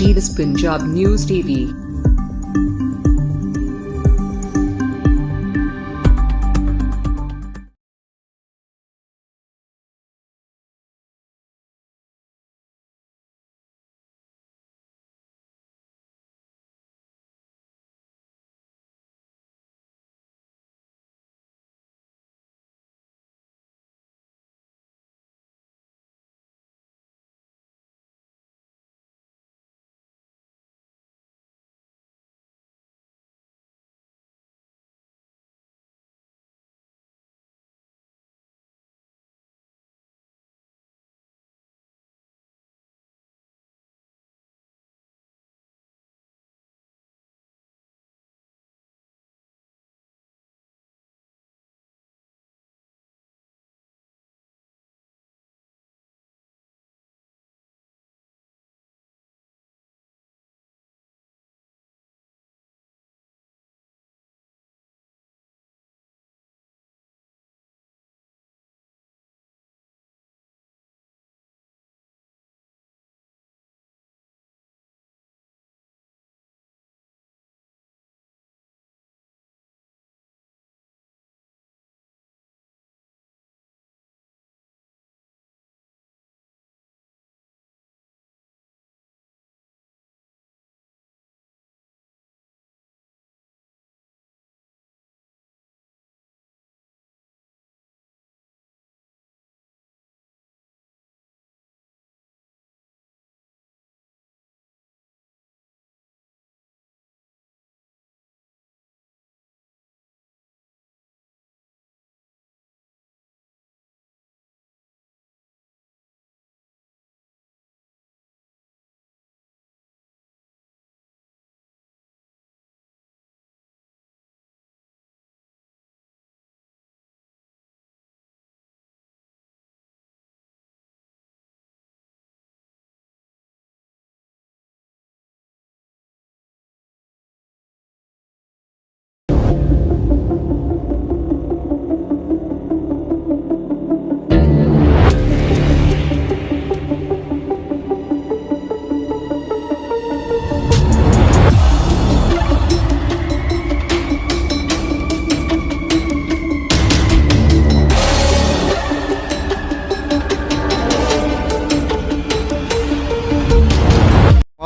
Jeeves Punjab News TV.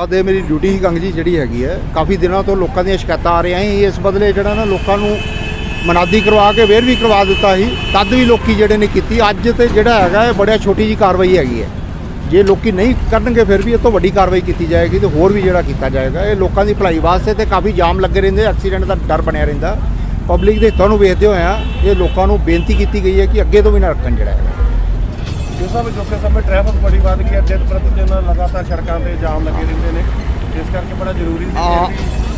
ਆ ਮੇਰੀ duty ਹੀ ਕੰਗ ਜੀ, ਜਿਹੜੀ ਹੈਗੀ ਹੈ। ਕਾਫੀ ਦਿਨਾਂ ਤੋਂ ਲੋਕਾਂ ਦੀਆਂ ਸ਼ਿਕਾਇਤਾਂ ਆ ਰਹੀਆਂ ਸੀ। ਇਸ ਬਦਲੇ ਜਿਹੜਾ ਨਾ ਲੋਕਾਂ ਨੂੰ ਮਨਾਦੀ ਕਰਵਾ ਕੇ ਵੇਰ ਵੀ ਕਰਵਾ ਦਿੱਤਾ ਸੀ। ਤਦ ਵੀ ਲੋਕੀ ਜਿਹੜੇ ਨੇ ਕੀਤੀ। ਅੱਜ ਤੇ ਜਿਹੜਾ ਹੈਗਾ, ਇਹ ਬੜਿਆ ਛੋਟੀ ਜੀ ਕਾਰਵਾਈ ਹੈਗੀ ਹੈ। ਜੇ ਲੋਕੀ ਨਹੀਂ ਕਰਨਗੇ, ਫਿਰ ਵੀ ਇਹ ਤੋਂ ਵੱਡੀ ਕਾਰਵਾਈ ਕੀਤੀ ਜਾਏਗੀ ਤੇ ਹੋਰ ਵੀ ਜਿਹੜਾ ਕੀਤਾ ਜਾਏਗਾ। ਇਹ ਲੋਕਾਂ ਦੀ ਭਲਾਈ ਵਾਸਤੇ ਤੇ ਕਾਫੀ ਜਾਮ ਲੱਗੇ ਰਹਿੰਦੇ ਐਕਸੀਡੈਂਟ ਦਾ ਡਰ ਬਣਿਆ ਰਹਿੰਦਾ। ਪਬਲਿਕ ਦੇ ਹਿੱਤਾਂ ਨੂੰ ਵੇਖਦੇ ਹੋਇਆ ਇਹ ਲੋਕਾਂ ਨੂੰ ਬੇਨਤੀ ਕੀਤੀ ਗਈ ਹੈ ਕਿ ਅੱਗੇ ਤੋਂ ਵੀ ਨਾ ਰੱਖਣ ਜਿਹੜਾ ਹੈਗਾ। ਜਿਸ ਸਮੇਂ ਜੋਕੇ ਸਮੇਂ ਟ੍ਰੈਫਿਕ ਬੜੀ ਵੱਧ ਗਈ ਹੈ ਦਿਨ ਪ੍ਰਤੀ ਦਿਨ ਲਗਾਤਾਰ ਸੜਕਾਂ ਤੇ ਜਾਮ ਲੱਗੇ ਰਹਿੰਦੇ ਨੇ। ਇਸ ਕਰਕੇ ਬੜਾ ਜ਼ਰੂਰੀ ਸੀ ਹਾਂ,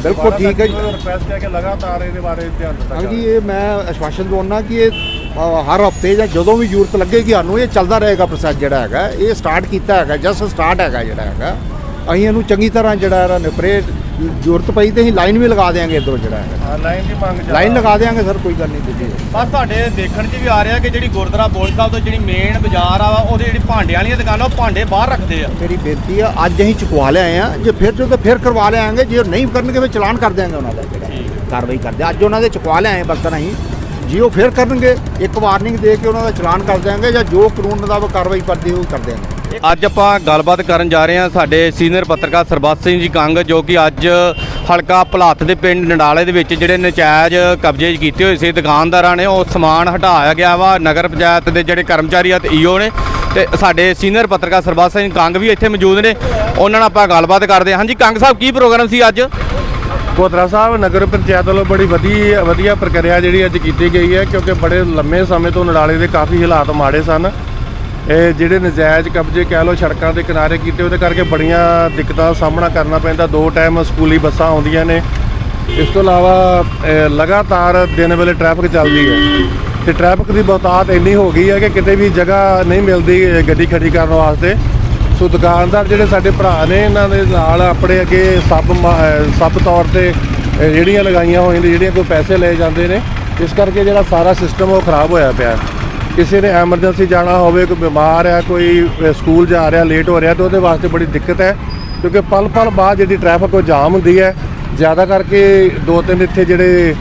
ਬਿਲਕੁਲ ਠੀਕ ਹੈ ਜੀ। ਰਿਕਵੈਸਟ ਹੈ ਕਿ ਲਗਾਤਾਰ ਇਹਦੇ ਬਾਰੇ ਧਿਆਨ ਦਿੱਤਾ ਹਾਂਜੀ ਇਹ ਮੈਂ ਆਸ਼ਵਾਸਨ ਦਵਾਉਣਾ ਕਿ ਇਹ ਅ, ਹਰ ਹਫ਼ਤੇ ਜਾਂ ਜਦੋਂ ਵੀ ਜ਼ਰੂਰਤ ਲੱਗੇਗੀ ਸਾਨੂੰ ਇਹ ਚੱਲਦਾ ਰਹੇਗਾ ਪ੍ਰੋਸੈਸ ਜਿਹੜਾ ਹੈਗਾ। ਇਹ ਸਟਾਰਟ ਕੀਤਾ ਹੈਗਾ ਜਸਟ ਸਟਾਰਟ ਹੈਗਾ ਜਿਹੜਾ ਹੈਗਾ। ਅਸੀਂ ਇਹਨੂੰ ਚੰਗੀ ਤਰ੍ਹਾਂ ਜਿਹੜਾ ਹੈ ਨਿਪਰੇ ਜ਼ਰੂਰਤ ਪਈ ਤੇ ਅਸੀਂ ਲਾਈਨ ਵੀ ਲਗਾ ਦੇਾਂਗੇ ਇੱਧਰੋਂ ਜਿਹੜਾ ਹਾਂ ਲਾਈਨ ਦੀ ਮੰਗ ਲਾਈਨ ਲਗਾ ਦੇਾਂਗੇ ਸਰ ਕੋਈ ਗੱਲ ਨਹੀਂ ਦਿੱਤੀ ਪਰ ਤੁਹਾਡੇ ਦੇਖਣ 'ਚ ਵੀ ਆ ਰਿਹਾ ਕਿ ਜਿਹੜੀ ਗੁਰਦੁਆਰਾ ਬੋਲ ਸਾਹਿਬ ਤੋਂ ਜਿਹੜੀ ਮੇਨ ਬਾਜ਼ਾਰ ਆ ਉਹਦੇ ਜਿਹੜੀ ਭਾਂਡਿਆਂ ਵਾਲੀਆਂ ਦੁਕਾਨਾਂ ਉਹ ਭਾਂਡੇ ਬਾਹਰ ਰੱਖਦੇ ਆ। ਮੇਰੀ ਬੇਨਤੀ ਆ ਅੱਜ ਅਸੀਂ ਚੁਕਵਾ ਲਿਆਏ ਆ ਜੇ ਫਿਰ ਜੋ ਤਾਂ ਫਿਰ ਕਰਵਾ ਲਿਆਂਗੇ ਜੇ ਨਹੀਂ ਕਰਨਗੇ ਫਿਰ ਚਲਾਨ ਕਰ ਦਿਆਂਗੇ ਉਹਨਾਂ ਦਾ ਜਿਹੜਾ। ਕਾਰਵਾਈ ਕਰਦੇ ਅੱਜ ਉਹਨਾਂ ਦੇ ਚੁਕਵਾ ਲਿਆਏ ਬਰਤਨ ਅਸੀਂ ਜੇ ਉਹ ਫਿਰ ਕਰਨਗੇ ਇੱਕ ਵਾਰਨਿੰਗ ਦੇ ਕੇ ਉਹਨਾਂ ਦਾ ਚਲਾਨ ਕਰ ਦਿਆਂਗੇ ਜਾਂ ਜੋ ਕਾਨੂੰਨ ਮੁਤਾਬਕ ਕਾਰਵਾਈ ਕਰਦੇ ਉਹ ਕਰ ਦਿਆਂਗੇ। ਅੱਜ ਆਪਾਂ ਗੱਲਬਾਤ ਕਰਨ ਜਾ ਰਹੇ ਹਾਂ ਸਾਡੇ ਸੀਨੀਅਰ ਪੱਤਰਕਾਰ ਸਰਬੱਤ ਸਿੰਘ ਜੀ ਕੰਗ, ਜੋ ਕਿ ਅੱਜ ਹਲਕਾ ਭਲਾਤ ਦੇ ਪਿੰਡ ਨਡਾਲੇ ਦੇ ਵਿੱਚ ਜਿਹੜੇ ਨਜਾਇਜ਼ ਕਬਜ਼ੇ ਕੀਤੇ ਹੋਏ ਸੀ, ਦੁਕਾਨਦਾਰਾਂ ਨੇ ਉਹ ਸਮਾਨ ਹਟਾਇਆ ਗਿਆ ਵਾ, ਨਗਰ ਪੰਚਾਇਤ ਦੇ ਜਿਹੜੇ ਕਰਮਚਾਰੀ ਆ ਤੇ ਈਓ ਨੇ ਤੇ ਸਾਡੇ ਸੀਨੀਅਰ ਪੱਤਰਕਾਰ ਸਰਬੱਤ ਸਿੰਘ ਕੰਗ ਵੀ ਇੱਥੇ ਮੌਜੂਦ ਨੇ, ਉਹਨਾਂ ਨਾਲ ਆਪਾਂ ਗੱਲਬਾਤ ਕਰਦੇ ਹਾਂ। ਹਾਂਜੀ, ਕੰਗ ਸਾਹਿਬ, ਕੀ ਪ੍ਰੋਗਰਾਮ ਸੀ ਅੱਜ? ਕੋਤਰਾ ਸਾਹਿਬ, ਨਗਰ ਪੰਚਾਇਤ ਵੱਲੋਂ ਬੜੀ ਵਧੀਆ ਵਧੀਆ ਪ੍ਰਕਿਰਿਆ ਜਿਹੜੀ ਅੱਜ ਕੀਤੀ ਗਈ ਹੈ, ਕਿਉਂਕਿ ਬੜੇ ਲੰਮੇ ਸਮੇਂ ਤੋਂ ਨਡਾਲੇ ਦੇ ਕਾਫੀ ਹਾਲਾਤ ਮਾੜੇ ਸਨ। ਇਹ ਜਿਹੜੇ ਨਜਾਇਜ਼ ਕਬਜ਼ੇ ਕਹਿ ਲੋ ਸੜਕਾਂ ਦੇ ਕਿਨਾਰੇ ਕੀਤੇ, ਉਹਦੇ ਕਰਕੇ ਬੜੀਆਂ ਦਿੱਕਤਾਂ ਦਾ ਸਾਹਮਣਾ ਕਰਨਾ ਪੈਂਦਾ। ਦੋ ਟਾਈਮ ਸਕੂਲੀ ਬੱਸਾਂ ਆਉਂਦੀਆਂ ਨੇ। ਇਸ ਤੋਂ ਇਲਾਵਾ ਲਗਾਤਾਰ ਦਿਨ ਵੇਲੇ ਟ੍ਰੈਫਿਕ ਚੱਲਦੀ ਹੈ। ਤੇ ਟ੍ਰੈਫਿਕ ਦੀ ਬਹੁਤਾਤ ਇੰਨੀ ਹੋ ਗਈ ਹੈ ਕਿ ਕਿਤੇ ਵੀ ਜਗ੍ਹਾ ਨਹੀਂ ਮਿਲਦੀ ਗੱਡੀ ਖੜੀ ਕਰਨ ਵਾਸਤੇ। ਸੋ ਦੁਕਾਨਦਾਰ ਜਿਹੜੇ ਸਾਡੇ ਭਰਾ ਨੇ, ਇਹਨਾਂ ਦੇ ਨਾਲ ਆਪਣੇ ਅੱਗੇ ਸੱਬ ਮ- ਤੌਰ ਤੇ ਜਿਹੜੀਆਂ ਲਗਾਈਆਂ ਹੋਈਆਂ ਨੇ, ਜਿਹੜੀਆਂ ਕੋਈ ਪੈਸੇ ਲਏ ਜਾਂਦੇ ਨੇ। ਇਸ ਕਰਕੇ ਜਿਹੜਾ ਸਾਰਾ ਸਿਸਟਮ ਉਹ ਖਰਾਬ ਹੋਇਆ ਪਿਆ। ਕਿਸੇ ਨੇ ਐਮਰਜੈਂਸੀ ਜਾਣਾ ਹੋਵੇ, ਕੋਈ ਬਿਮਾਰ ਹੈ, ਕੋਈ ਸਕੂਲ ਜਾ ਰਿਹਾ ਲੇਟ ਹੋ ਰਿਹਾ, ਤਾਂ ਉਹਦੇ ਵਾਸਤੇ ਬੜੀ ਦਿੱਕਤ ਹੈ, ਕਿਉਂਕਿ ਪਲ ਪਲ ਬਾਅਦ ਜਿਹੜੀ ਟ੍ਰੈਫਿਕ ਉਹ ਜਾਮ ਹੁੰਦੀ ਹੈ। ਜ਼ਿਆਦਾ ਕਰਕੇ ਦੋ ਤਿੰਨ ਇੱਥੇ ਜਿਹੜੇ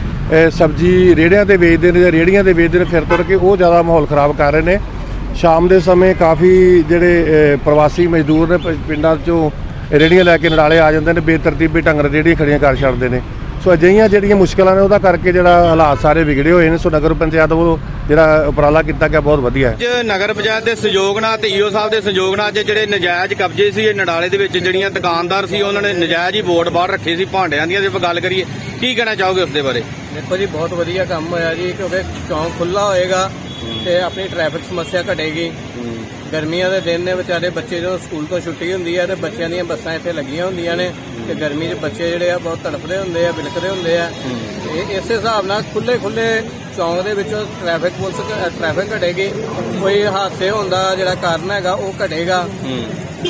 ਸਬਜ਼ੀ ਰੇੜਿਆਂ ਤੇ ਵੇਚਦੇ ਨੇ ਜਾਂ ਰੇੜੀਆਂ ਤੇ ਵੇਚਦੇ ਨੇ, ਫਿਰ ਤੁਰ ਕੇ ਉਹ ਜ਼ਿਆਦਾ ਮਾਹੌਲ ਖਰਾਬ ਕਰ ਰਹੇ ਨੇ। ਸ਼ਾਮ ਦੇ ਸਮੇਂ ਕਾਫੀ ਜਿਹੜੇ ਪ੍ਰਵਾਸੀ ਮਜ਼ਦੂਰ ਨੇ ਪਿੰਡਾਂ 'ਚੋਂ ਰੇੜੀਆਂ ਲੈ ਕੇ ਨੜਾਲੇ ਆ ਜਾਂਦੇ ਨੇ, ਬੇਤਰਤੀਬੀ ਢੰਗ ਨਾਲ ਰੇੜੀਆਂ ਖੜੀਆਂ ਕਰ ਛੱਡਦੇ ਨੇ। ਸੋ ਅਜਿਹੀਆਂ ਜਿਹੜੀਆਂ ਮੁਸ਼ਕਲਾਂ ਨੇ, ਉਹਦਾ ਕਰਕੇ ਜਿਹੜਾ ਹਾਲਾਤ ਸਾਰੇ ਵਿਗੜੇ ਹੋਏ ਨੇ। ਸੋ ਨਗਰ ਪੰਚਾਇਤ ਵੱਲੋਂ ਜਿਹੜਾ ਉਪਰਾਲਾ ਕੀਤਾ ਗਿਆ ਬਹੁਤ ਵਧੀਆ ਹੈ। ਅੱਜ ਨਗਰ ਪੰਚਾਇਤ ਦੇ ਸਹਿਯੋਗ ਨਾਲ ਤੇ ਈਓ ਸਾਹਿਬ ਦੇ ਸਹਿਯੋਗ ਨਾਲ ਅੱਜ ਜਿਹੜੇ ਨਜਾਇਜ਼ ਕਬਜ਼ੇ ਸੀ ਇਹ ਨਡਾਲੇ ਦੇ ਵਿੱਚ ਜਿਹੜੀਆਂ ਦੁਕਾਨਦਾਰ ਸੀ ਉਹਨਾਂ ਨੇ ਨਜਾਇਜ਼ ਹੀ ਬੋਰਡ ਬਾਹਰ ਰੱਖੇ ਸੀ ਭਾਂਡਿਆਂ ਦੀਆਂ। ਜੇ ਆਪਾਂ ਗੱਲ ਕਰੀਏ ਕੀ ਕਹਿਣਾ ਚਾਹੋਗੇ ਉਸ ਦੇ ਬਾਰੇ? ਦੇਖੋ ਜੀ ਬਹੁਤ ਵਧੀਆ ਕੰਮ ਹੋਇਆ ਜੀ ਕਿਉਂਕਿ ਚੌਂਕ ਖੁੱਲਾ ਹੋਏਗਾ ਤੇ ਆਪਣੀ ਟ੍ਰੈਫਿਕ ਸਮੱਸਿਆ ਘਟੇਗੀ। ਗਰਮੀਆਂ ਦੇ ਦਿਨ ਨੇ ਵਿਚਾਰੇ ਬੱਚੇ ਜਦੋਂ ਸਕੂਲ ਤੋਂ ਛੁੱਟੀ ਹੁੰਦੀ ਹੈ ਤੇ ਬੱਚਿਆਂ ਦੀਆਂ ਬੱਸਾਂ ਇੱਥੇ ਲੱਗੀਆਂ ਹੁੰਦੀਆਂ ਨੇ ਤੇ ਗਰਮੀ 'ਚ ਬੱਚੇ ਜਿਹੜੇ ਆ ਬਹੁਤ ਤੜਫਦੇ ਹੁੰਦੇ ਆ ਬਿਲਕਦੇ ਹੁੰਦੇ ਆ। ਇਹ ਇਸੇ ਹਿਸਾਬ ਨਾਲ ਖੁੱਲੇ ਖੁੱਲੇ ਚੌਂਕ ਦੇ ਵਿੱਚੋਂ ਟ੍ਰੈਫਿਕ ਪੁਲਿਸ ਟ੍ਰੈਫਿਕ ਘਟੇਗੀ। ਕੋਈ ਹਾਦਸੇ ਹੋਣ ਦਾ ਜਿਹੜਾ ਕਾਰਨ ਹੈਗਾ ਉਹ ਘਟੇਗਾ।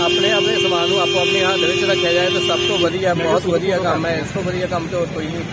ਆਪਣੇ ਆਪਣੇ ਸਮਾਨ ਨੂੰ ਆਪੋ ਆਪਣੀ ਹੱਥ ਵਿੱਚ ਰੱਖਿਆ ਜਾਏ ਤਾਂ ਸਭ ਤੋਂ ਵਧੀਆ ਬਹੁਤ ਵਧੀਆ ਕੰਮ ਹੈ। ਇਸ ਤੋਂ ਵਧੀਆ ਕੰਮ ਤੇ ਹੋਰ ਕੋਈ ਨਹੀਂ।